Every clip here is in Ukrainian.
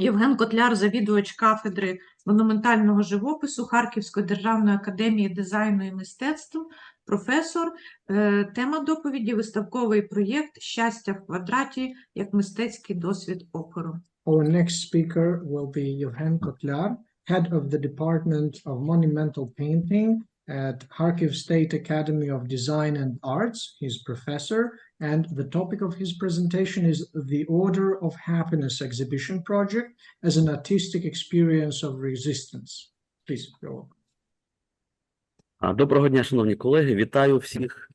Євген Котляр, завідувач кафедри монументального живопису Харківської державної академії дизайну і мистецтв, професор. Е, Тема доповіді виставковий проєкт Щастя в квадраті як мистецький досвід опору. Our next speaker will be Yevhen Kotlyar, head of the Department of Monumental Painting at Kharkiv State Academy of Design and Arts. He's professor, and the topic of his presentation is the Order of Happiness exhibition project as an artistic experience of resistance. Please go. Доброго дня, шановні колеги. Вітаю всіх.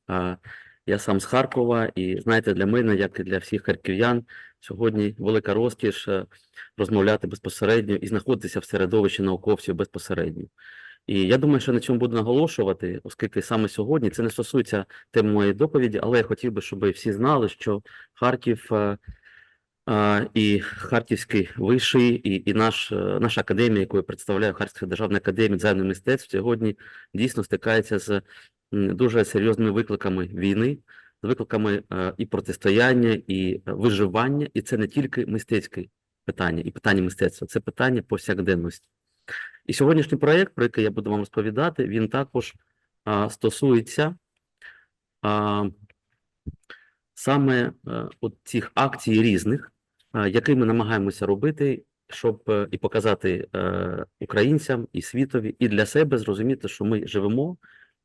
Я сам з Харкова, і знаєте, для мене, як і для всіх харків'ян, сьогодні велика розкіш е, розмовляти безпосередньо і знаходитися в середовищі науковців безпосередньо. І я думаю, що на цьому буду наголошувати, оскільки саме сьогодні це не стосується теми моєї доповіді, але я хотів би, щоб всі знали, що Харків е, е, і Харківський виший, і, і наш, е, наша академія, яку я представляю, Харківська державна академія дизайну мистецтв, сьогодні дійсно стикається з дуже серйозними викликами війни, з викликами і протистояння, і виживання, і це не тільки мистецьке питання, і питання мистецтва, це питання повсякденності. І сьогоднішній проєкт, про який я буду вам розповідати, він також а, стосується а, саме е, от цих акцій різних, а, які ми намагаємося робити, щоб е, і показати е, українцям, і світові, і для себе зрозуміти, що ми живемо,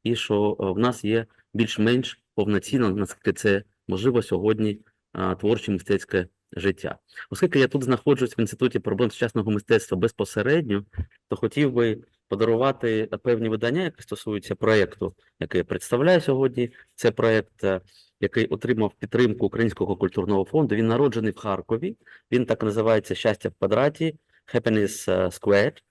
і що е, в нас є більш-менш повноцінно, наскільки це можливо сьогодні, а, творче мистецьке життя. Оскільки я тут знаходжусь в інституті проблем сучасного мистецтва безпосередньо, то хотів би подарувати певні видання, які стосуються проєкту, який я представляю сьогодні. Це проєкт, е, який отримав підтримку Українського культурного фонду. Він народжений в Харкові. Він так називається Щастя в квадраті, Happiness е, Squared.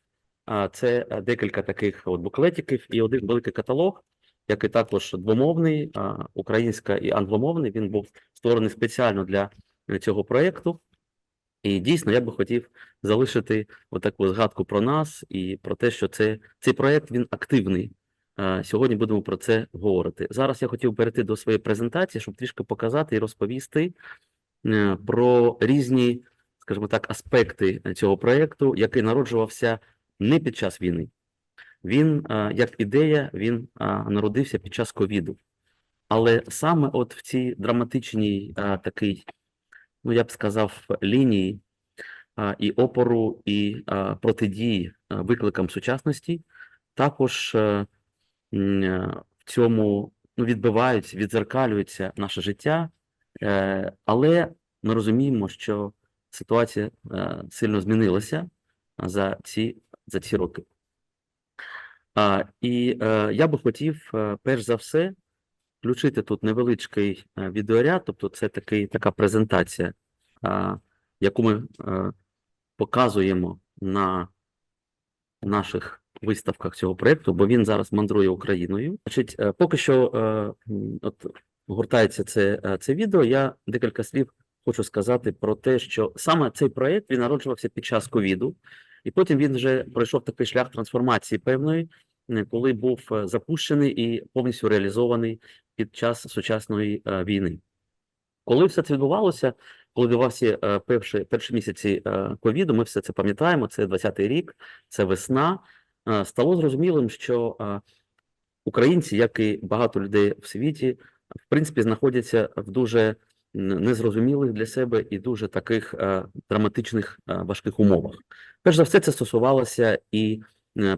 А Це е, декілька таких от буклетиків і один великий каталог, який також двомовний, українська і англомовний. Він був створений спеціально для цього проєкту. І дійсно я би хотів залишити отаку згадку про нас і про те, що це, цей проєкт він активний. Сьогодні будемо про це говорити. Зараз я хотів перейти до своєї презентації, щоб трішки показати і розповісти е, про різні, скажімо так, аспекти цього проєкту, який народжувався не під час війни. Він, е, як ідея, він е, народився під час ковіду. Але саме от в цій драматичній такій, ну я б сказав, лінії і опору, і протидії викликам сучасності, також е, е, в цьому ну, відбиваються, відзеркалюється наше життя, е, але ми розуміємо, що ситуація сильно змінилася за ці, за ці роки. І я би хотів, перш за все, включити тут невеличкий е, відеоряд, тобто це такий, така презентація, яку ми е, показуємо на наших виставках цього проєкту, бо він зараз мандрує Україною. Значить, е, поки що от гуртається це, це відео, я декілька слів хочу сказати про те, що саме цей проєкт він народжувався під час ковіду, і потім він вже пройшов такий шлях трансформації певної, коли був е, запущений і повністю реалізований під час сучасної е, війни. Коли все це відбувалося, коли відбувався е, перші, перші місяці е, ковіду, ми все це пам'ятаємо, це 20-й рік, це весна, е, стало зрозумілим, що е, українці, як і багато людей в світі, в принципі, знаходяться в дуже незрозумілих для себе і дуже таких е, драматичних е, важких умовах. Перш за все, це стосувалося і е,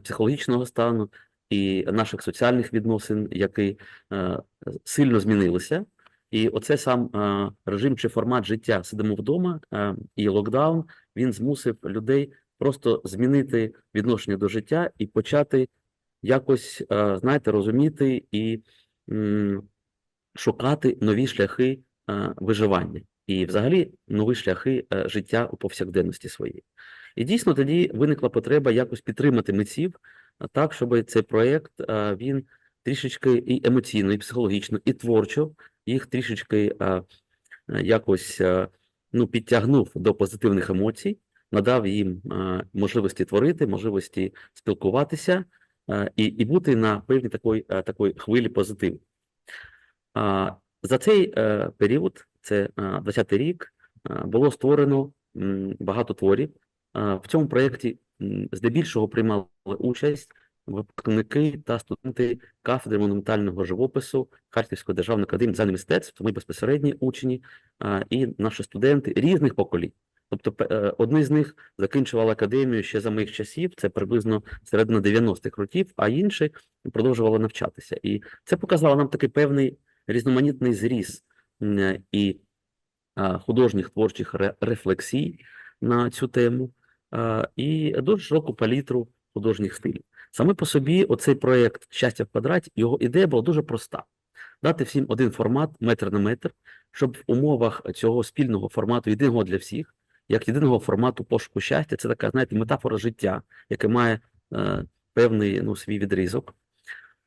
психологічного стану, і наших соціальних відносин, які е, сильно змінилися. І оце сам е, режим чи формат життя сидимо вдома, е, і локдаун він змусив людей просто змінити відношення до життя і почати якось, е, знаєте, розуміти і шукати нові шляхи е, виживання і, взагалі, нові шляхи е, життя у повсякденності своїй. І дійсно тоді виникла потреба якось підтримати митців так, щоб цей проєкт він трішечки і емоційно, і психологічно, і творчо їх трішечки якось ну, підтягнув до позитивних емоцій, надав їм можливості творити, можливості спілкуватися і, і бути на певній такої, такої хвилі позитиву. За цей е, період, це е, 20-й рік, було створено багато творів, В цьому проєкті здебільшого приймали участь випускники та студенти кафедри монументального живопису Харківської державної академії дизайну мистецтв, ми безпосередні учні і наші студенти різних поколінь. Тобто, е, одні з них закінчували академію ще за моїх часів, це приблизно середина 90-х років, а інші продовжували навчатися. І це показало нам такий певний різноманітний зріз і художніх творчих ре- рефлексій на цю тему, і дуже широку палітру художніх стилів. Саме по собі оцей проєкт Щастя в квадраті, його ідея була дуже проста: дати всім один формат, метр на метр, щоб в умовах цього спільного формату, єдиного для всіх, як єдиного формату пошуку щастя, це така, знаєте, метафора життя, яке має е, певний ну, свій відрізок,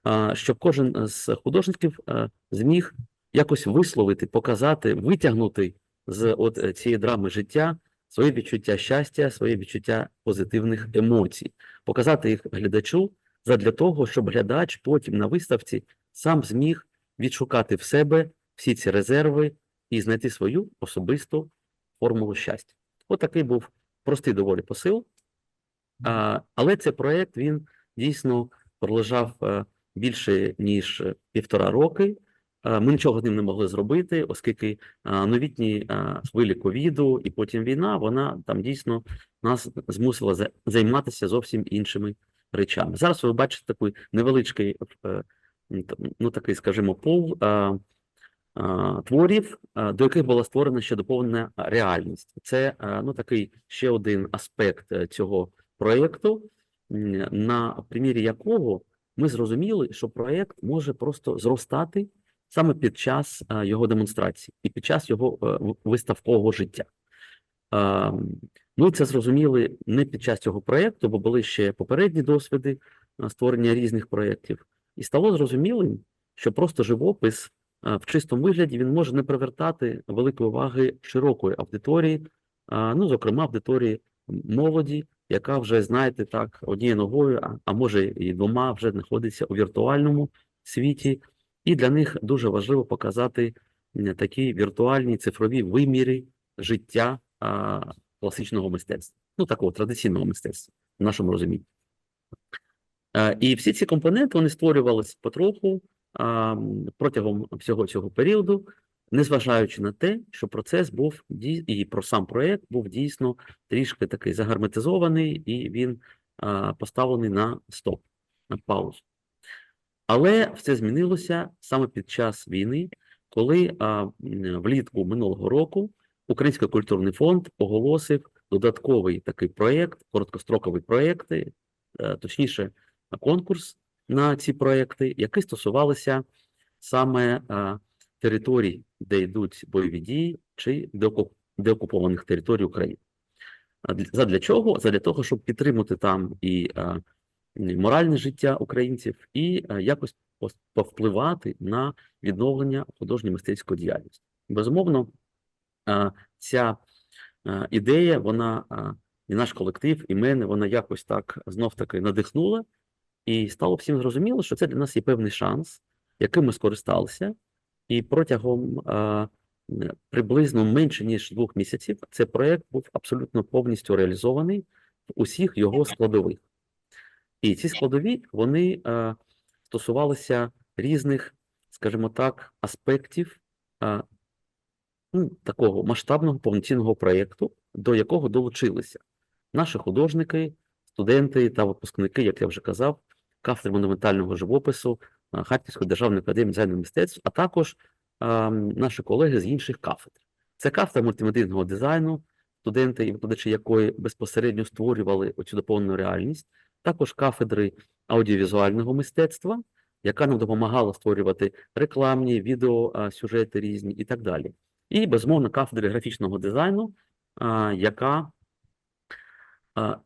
а, щоб кожен з художників е, зміг якось висловити, показати, витягнути з от е, цієї драми життя своє відчуття щастя, своє відчуття позитивних емоцій, показати їх глядачу задля того, щоб глядач потім на виставці сам зміг відшукати в себе всі ці резерви і знайти свою особисту формулу щастя. От такий був простий доволі посил. Але цей проєкт він дійсно пролежав е, більше ніж е, півтора роки. Е, Ми нічого з ним не могли зробити, оскільки е, новітні е, хвилі ковіду і потім війна, вона там дійсно нас змусила займатися зовсім іншими речами. Зараз ви бачите такий невеличкий, е, ну такий, скажімо, пол е, е, творів, е, до яких була створена ще доповнена реальність. Це е, ну такий ще один аспект е, цього проєкту, на примірі якого ми зрозуміли, що проєкт може просто зростати саме під час е, його демонстрації і під час його е, виставкового життя. Е, Ми це зрозуміли не під час цього проєкту, бо були ще попередні досвіди створення різних проєктів, і стало зрозумілим, що просто живопис в чистому вигляді він може не привертати великої уваги широкої аудиторії, ну, зокрема, аудиторії молоді, яка вже, знаєте, так, однією ногою, а може і двома вже знаходиться у віртуальному світі, і для них дуже важливо показати такі віртуальні цифрові виміри життя а, класичного мистецтва, ну такого традиційного мистецтва в нашому розумінні. Е, І всі ці компоненти вони створювалися потроху а, протягом всього цього періоду, незважаючи на те, що процес був і про сам проект був дійсно трішки такий загарметизований, і він а, поставлений на стоп, на паузу. Але все змінилося саме під час війни, коли а, влітку минулого року Український культурний фонд оголосив додатковий такий проєкт, короткостроковий проєкти, е, точніше, конкурс на ці проєкти, які стосувалися саме а, територій, де йдуть бойові дії, чи деокупованих територій України. А для- чого? Задля того, щоб підтримати там і моральне життя українців, і якось повпливати на відновлення художньо-мистецької діяльності. Безумовно, ця ідея, вона і наш колектив, і мене, вона якось так знов-таки надихнула, і стало всім зрозуміло, що це для нас є певний шанс, яким ми скористалися, і протягом приблизно менше ніж двох місяців цей проект був абсолютно повністю реалізований в усіх його складових. І ці складові вони а, стосувалися різних, скажімо так, аспектів а, ну, такого масштабного повноцінного проєкту, до якого долучилися наші художники, студенти та випускники, як я вже казав, кафедри монументального живопису а, Харківської державної академії дизайну мистецтв, а також м, наші колеги з інших кафедр. Це кафедра мультимедійного дизайну, студенти і викладачі якої безпосередньо створювали оцю доповнену реальність, також кафедри аудіовізуального мистецтва, яка нам допомагала створювати рекламні, відео, а, сюжети різні і так далі. І, безумовно, кафедри графічного дизайну, яка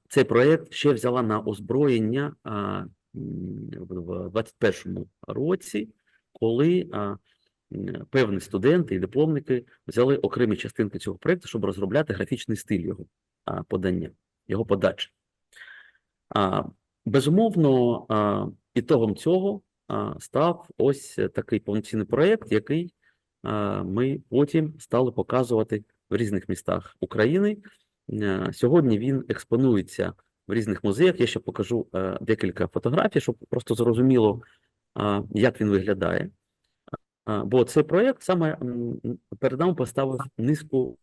цей проєкт ще взяла на озброєння в 2021 році, коли певні студенти і дипломники взяли окремі частинки цього проєкту, щоб розробляти графічний стиль його подання, його подачі. Безумовно, ітогом цього став ось такий повноцінний проєкт, який ми потім стали показувати в різних містах України. Сьогодні він експонується в різних музеях. Я ще покажу е, декілька фотографій, щоб просто зрозуміло, як він виглядає. Бо цей проєкт саме перед нами поставив низку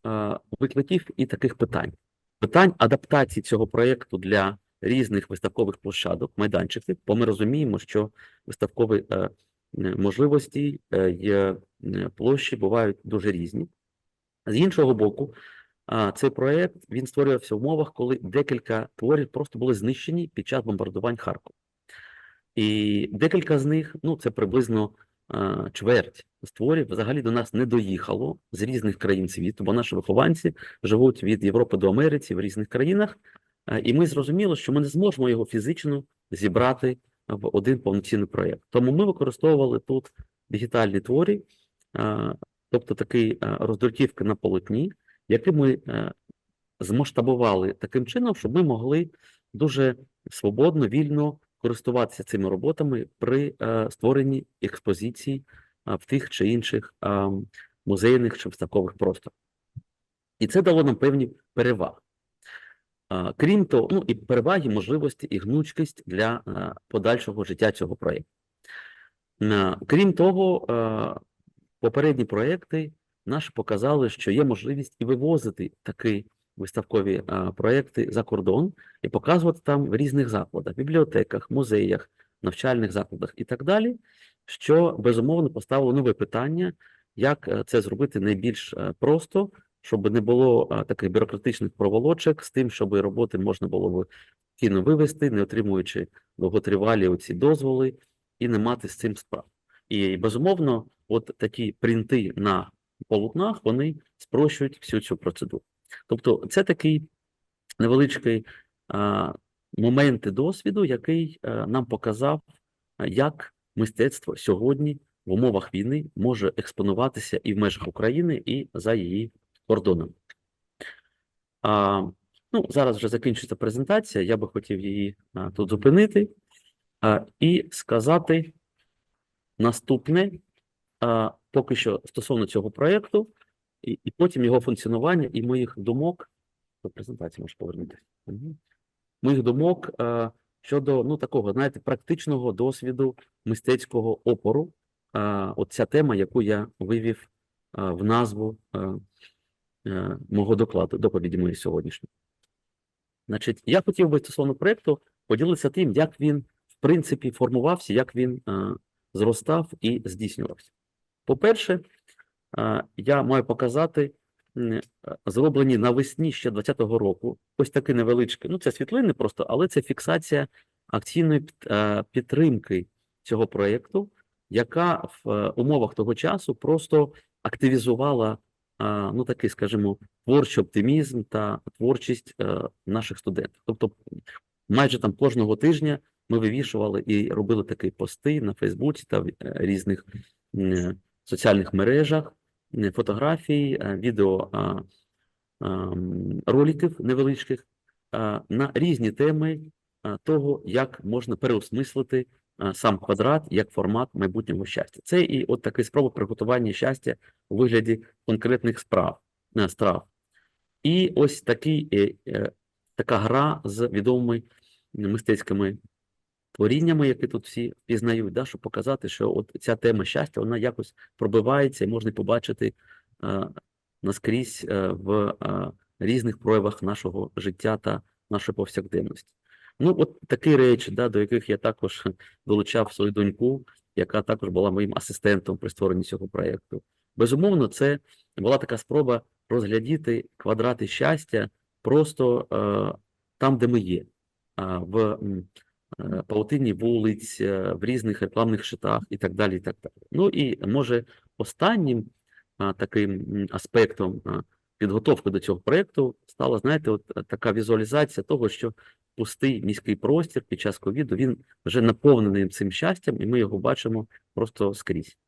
викликів і таких питань. Питань адаптації цього проєкту для різних виставкових площадок, майданчиків, бо ми розуміємо, що виставкові е, можливості е, є площі бувають дуже різні. З іншого боку, цей проєкт він створювався в умовах, коли декілька творів просто були знищені під час бомбардувань Харкова. І декілька з них, ну це приблизно чверть з творів, взагалі до нас не доїхало з різних країн світу, бо наші вихованці живуть від Європи до Америці в різних країнах, і ми зрозуміли, що ми не зможемо його фізично зібрати в один повноцінний проєкт. Тому ми використовували тут дигітальні творі, тобто такі а, роздруківки на полотні, які ми е, змасштабували таким чином, щоб ми могли дуже свободно, вільно користуватися цими роботами при е, створенні експозицій в тих чи інших музейних чи виставкових просторах. І це дало нам певні переваги. Крім того, ну і переваги, можливості і гнучкість для подальшого життя цього проєкту. Крім того, попередні проекти наші показали, що є можливість і вивозити такі виставкові а, проекти за кордон і показувати там в різних закладах, бібліотеках, музеях, навчальних закладах і так далі, що безумовно поставило нове питання, як е, це зробити найбільш е, просто, щоб не було таких бюрократичних проволочок з тим, щоб роботи можна було в кіно вивести, не отримуючи довготривалі оці дозволи, і не мати з цим справ. І безумовно, от такі принти на полотнах вони спрощують всю цю процедуру. Тобто, це такий невеличкий а, моменти досвіду, який а, нам показав, як мистецтво сьогодні в умовах війни може експонуватися і в межах України, і за її кордонами. А, ну, зараз вже закінчується презентація. Я би хотів її а, тут зупинити а, і сказати наступне, а, поки що стосовно цього проєкту, і, і потім його функціонування і моїх думок. До презентації можеш повернутися. Мгм. Моїх думок а, щодо ну, такого, знаєте, практичного досвіду мистецького опору. А, от ця тема, яку я вивів а, в назву а, мого докладу, доповіді моєї сьогоднішньої. Значить, я хотів би стосовно проєкту поділитися тим, як він, в принципі, формувався, як він а, зростав і здійснювався. По-перше, а, я маю показати е, зроблені навесні ще 2020 року. Ось такі невеличкі, ну це світлини просто, але це фіксація акційної під- е, підтримки цього проєкту, яка в е, умовах того часу просто активізувала, ну такий, скажімо, творчий оптимізм та творчість е, наших студентів. Тобто, майже там кожного тижня ми вивішували і робили такі пости на Фейсбуці та в е, різних соціальних мережах, м, фотографій, е, відео роликів невеличких на різні теми того, як можна переосмислити сам квадрат як формат майбутнього щастя. Це і от така спроба приготування щастя у вигляді конкретних справ, е, страв. І ось такий, е, е, така гра з відомими мистецькими творіннями, які тут всі впізнають, да, щоб показати, що от ця тема щастя, вона якось пробивається і можна побачити е, наскрізь е, в е, різних проявах нашого життя та нашої повсякденності. Ну, от такі речі, да, до яких я також долучав свою доньку, яка також була моїм асистентом при створенні цього проєкту. Безумовно, це була така спроба розглядіти квадрати щастя просто е, там, де ми є, в е, павутині вулиць, е, в різних рекламних щитах і так далі. І так далі. Ну і може останнім а, таким аспектом підготовки до цього проєкту стала, знаєте, от е, така візуалізація того, що пустий міський простір під час ковіду він вже наповнений цим щастям, і ми його бачимо просто скрізь.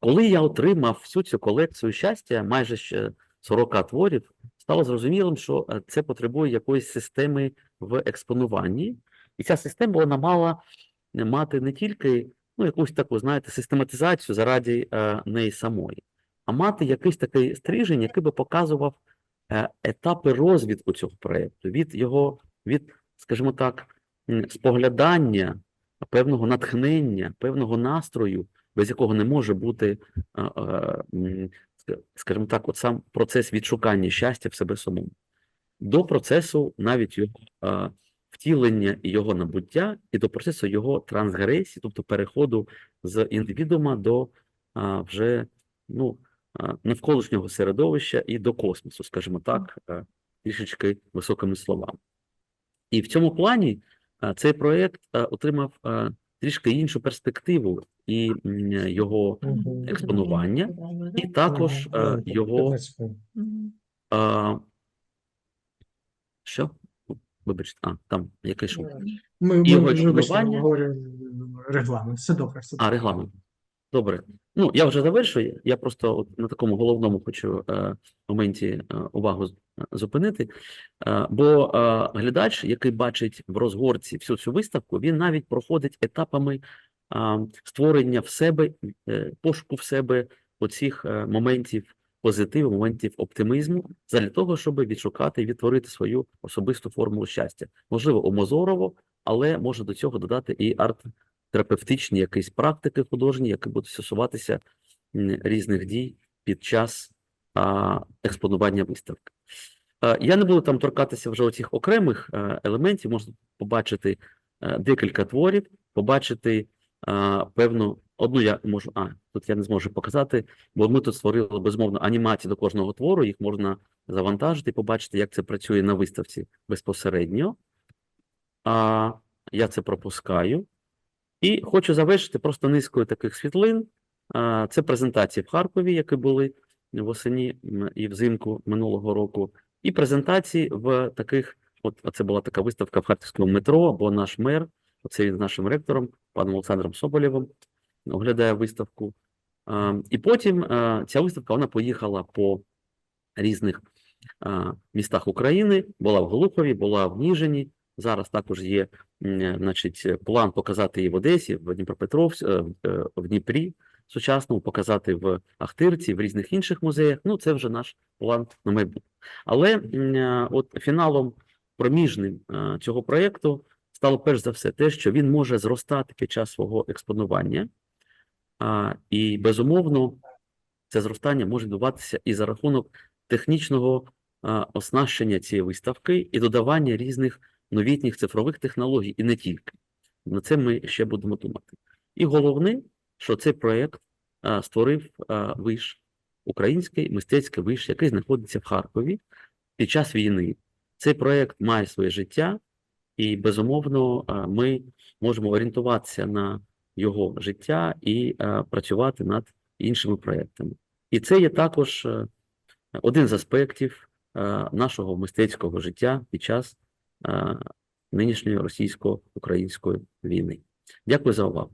Коли я отримав всю цю колекцію щастя, майже ще 40 творів, стало зрозумілим, що е, це потребує якоїсь системи в експонуванні, і ця система вона мала е, мати не тільки ну, якусь таку, знаєте, систематизацію заради е, неї самої, а мати якийсь такий стрижень, який би показував е, етапи розвитку цього проєкту, від його, від, скажімо так, споглядання, певного натхнення, певного настрою, без якого не може бути, скажімо так, от сам процес відшукання щастя в себе самому, до процесу навіть його втілення і його набуття, і до процесу його трансгресії, тобто переходу з індивідуума до вже ну, навколишнього середовища і до космосу, скажімо так, трішечки високими словами. І в цьому плані цей проєкт отримав трішки іншу перспективу і його експонування, і також е, його 15 секунд. а, що? Вибачте, а, там якийсь шум. Ми, ми експонування. регламент. Все добре. Все А, регламент. Добре. Ну, я вже завершую. Я просто от на такому головному хочу е, моменті е, увагу е, зупинити. Е, бо е, глядач, який бачить в розгорці всю цю виставку, він навіть проходить етапами е, створення в себе, е, пошуку в себе оцих е, моментів позитиву, моментів оптимізму, задля того, щоб відшукати і відтворити свою особисту формулу щастя. Можливо, омозорово, але може до цього додати і арт терапевтичні якісь практики художні, які будуть стосуватися різних дій під час експонування виставки. Е, Я не буду там торкатися вже оцих окремих е, елементів, можна побачити е, декілька творів, побачити певну одну я можу. А, тут я не зможу показати, бо ми тут створили безумовно анімації до кожного твору, їх можна завантажити і побачити, як це працює на виставці безпосередньо. А, я це пропускаю. І хочу завершити просто низкою таких світлин. Це презентації в Харкові, які були восені і взимку минулого року, і презентації в таких, от це була така виставка в Харківському метро, бо наш мер, оце він з нашим ректором, паном Олександром Соболєвим, оглядає виставку. І потім ця виставка вона поїхала по різних містах України, була в Глухові, була в Ніжині. Зараз також є значить, план показати її в Одесі, в Дніпропетровськ, е, в- е, Дніпрі сучасному, показати в Ахтирці, в різних інших музеях. Ну, це вже наш план на майбутнє. Але е, от фіналом проміжним е, цього проєкту стало перш за все те, що він може зростати під час свого експонування. І безумовно, це зростання може відбуватися і за рахунок технічного оснащення цієї виставки і додавання різних новітніх цифрових технологій, і не тільки. На це ми ще будемо думати. І головне, що цей проєкт створив виш, український мистецький виш, який знаходиться в Харкові під час війни. Цей проєкт має своє життя, і безумовно ми можемо орієнтуватися на його життя і працювати над іншими проєктами. І це є також е, один з аспектів нашого мистецького життя під час нинішньої російсько-української війни. Дякую за увагу.